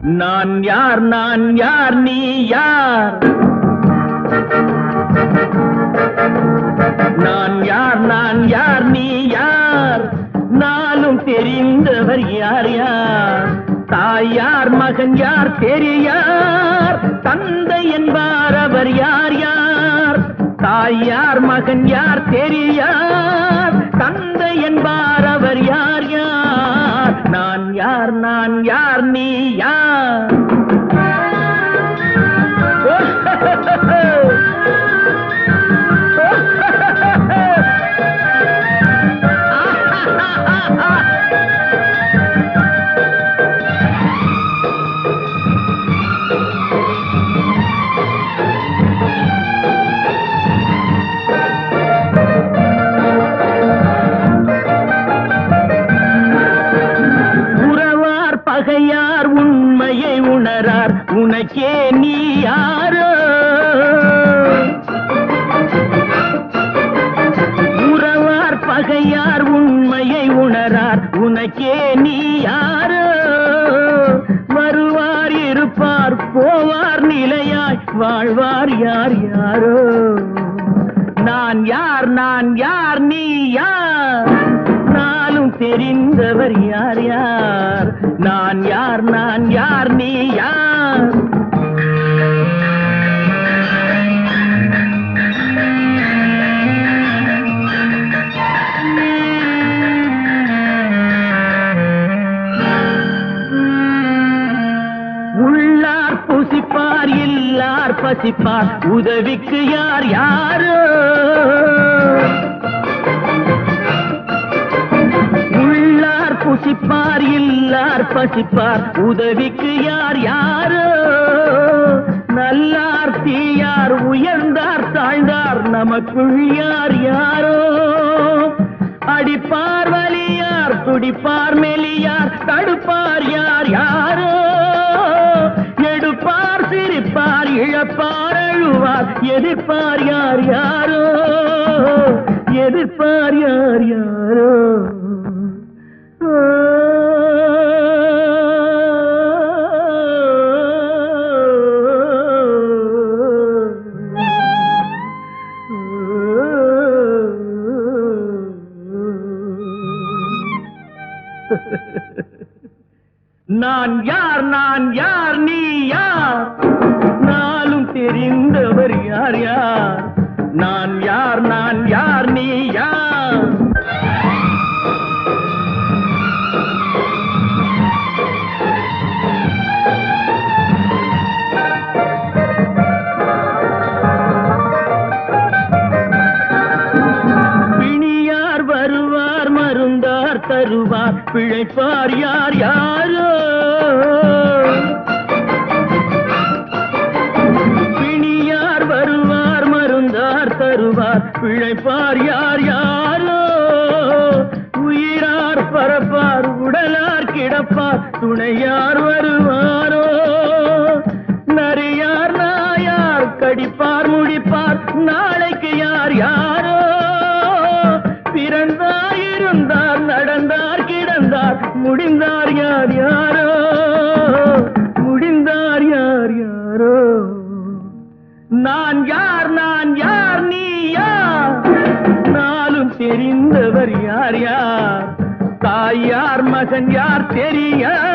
நான் யார் நான் யார் நீ யார்? நான் யார் நான் யார் நீ யார்? நாளும் தெரிந்தவர் யார் யார்? தாயார் மகன் யார் தெரியார் தந்தை என்பார் அவர் யார் யார்? தாயார் மகன் யார் தெரியார் யார் நான் யார் நீ யார்? எனக்கே நீ யாரோ? உறவார் பகையார் உண்மையை உணரார். உனக்கே நீ யாரோ? வருவார் இருப்பார் போவார் நிலையாய். வாழ்வார் யார் யாரோ? நான் யார் நான் யார் நீ யார்? நாளும் தெரிந்தவர் யார் யார்? நான் யார் நான் யார் நீ யார்? இல்லார் பசிப்பார்? உதவிக்கு யார் யாரோ? உள்ளார் புசிப்பார் இல்லார் பசிப்பார். உதவிக்கு யார் யாரோ? நல்லார் தீயார் உயர்ந்தார் தாழ்ந்தார். நமக்குள் யார் யாரோ? அடிப்பார் வலியார் துடிப்பார் மெலியார். தடுப்பார் யார் யார்? பாரழுவார் எதிர்ப்பார் யார் யாரோ? எதிர்ப்பார் யார் யாரோ? நான் யார்? நான் யார்? நீ யார்? நான் தெரிந்தவர் யார் யார்? நான் யார் நான் யார் நீ யார்? பிணியார் வருவார் மருந்தார் தருவார் பிழைப்பார் யார் யாரோ? தந்தார் தருவார். பிழைப்பார் யார் யாரோ? உயிரார் பரப்பார் உடலார் கிடப்பார். துணையார் வருவாரோ? நரியார் நாயார் கடிப்பார் முடிப்பார் நாளைக்கு யார் யாரோ? பிறந்தார் இருந்தார் நடந்தார் கிடந்தார். முடிந்தார் யார் யாரோ? தெரிந்தவர் யார் யார்? தாயார் மகன் யார்? தெரியார்